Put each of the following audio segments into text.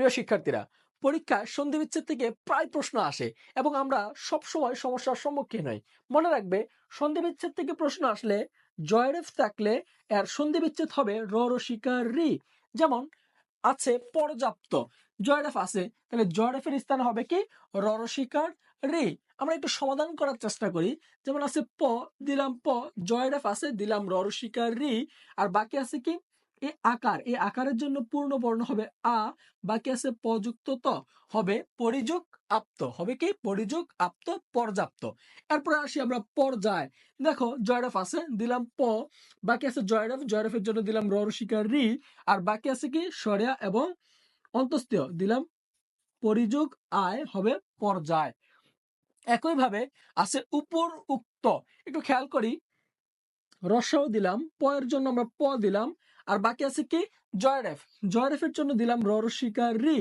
প্রিয় শিক্ষার্থীরা পরীক্ষায় সন্ধি বিচ্ছেদ থেকে প্রায় প্রশ্ন আসে এবং আমরা সব সময় সমস্যার সম্মুখীন হই। মনে রাখবে সন্ধি বিচ্ছেদ থেকে প্রশ্ন আসলে জয়রেফ থাকলে এর সন্ধি বিচ্ছেদ হবে র রসিকার রি যেমন, আছে পর্যাপ্ত জয়রেফ আছে, তাহলে জয়রেফের স্থান হবে কি? র রসিকার রি আমরা একটু সমাধান করার চেষ্টা করি। যেমন আছে প, দিলাম প জয়রেফ আছে, দিলাম র রসিকার রি আর বাকি আছে কি? এই আকার এই আকারের জন্য পূর্ণ বর্ণ হবে আ, বাকি আছে পযুক্ত ত, হবে পরিযোগ আপ্ত, হবে কি? পরিযোগ আপ্ত, পর্যাপ্ত। এরপরে আসি আমরা পর্যায়। দেখো আছে, দিলাম প, বাকি আছে জন্য দিলাম র আর বাকি আছে কি? সরিয়া এবং অন্তস্তীয় দিলাম পরিযোগ আয় হবে পর্যায়। একইভাবে আছে উপর উক্ত, একটু খেয়াল করি, রসাও দিলাম, প এর জন্য আমরা প দিলাম আর বাকি আছে কি? জয়রেফ জয়রেফের জন্য দিলাম র, রসিকার, রি,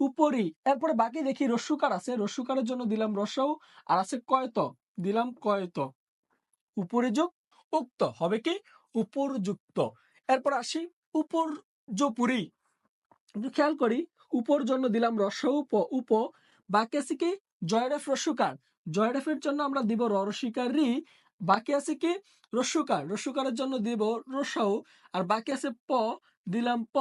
উপরি। এরপরে বাকি দেখি রস্যুকার আছে। রস্যুকারের জন্য দিলাম রসাও আর আছে কয়ত? দিলাম কয়ত? উপরিযোগ উক্ত। হবে কি? উপরযুক্ত। এরপর আসি উপর জপুরি খেয়াল করি। উপর জন্য দিলাম রসাউ, উপ উপ। বাকি আছে কি? জয়রেফ রস্যুকার জয়রেফের জন্য আমরা দিব রসিকার, রি। বাকি আছে কি? রস্যুকার রস্যুকারের জন্য দিব রসাউ আর বাকি আছে প, দিলাম প।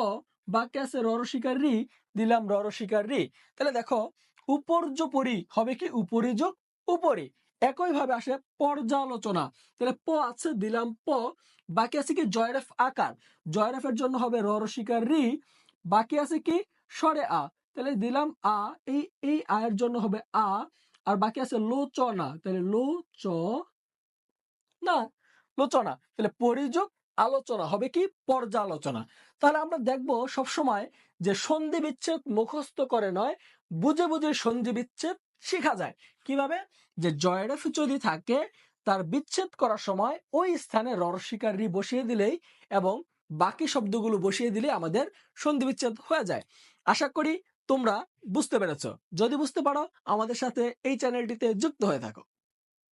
বাকি আছে র রসিকার রি। দিলাম র রসিকার রি। তাহলে দেখো, উপর্যপরি হবে কি? উপরি যোগ উপরি। একইভাবে আসে পর্যালোচনা। তাহলে প আছে, দিলাম প। বাকি আছে কি? জয়রেফ আকার। জয়রেফের জন্য হবে র রসিকার রি। বাকি আছে কি? সরে আ। তাহলে দিলাম আ, এই এই আয়ের জন্য হবে আ। আর বাকি আছে লোচনা। তাহলে লো চ না, লোচনা। তাহলে পরিযোগ, আলোচনা। হবে কি? পর্যালোচনা। তাহলে আমরা দেখব সবসময় যে সন্ধি বিচ্ছেদ মুখস্থ করে নয়, বুঝে বুঝে সন্ধি বিচ্ছেদ শেখা যায়। কীভাবে? যে জয়রেফ যদি থাকে, তার বিচ্ছেদ করার সময় ওই স্থানে ররসিকার রি বসিয়ে দিলেই এবং বাকি শব্দগুলো বসিয়ে দিলে আমাদের সন্ধি বিচ্ছেদ হয়ে যায়। আশা করি তোমরা বুঝতে পেরেছ। যদি বুঝতে পারো, আমাদের সাথে এই চ্যানেলটিতে যুক্ত হয়ে থাকো।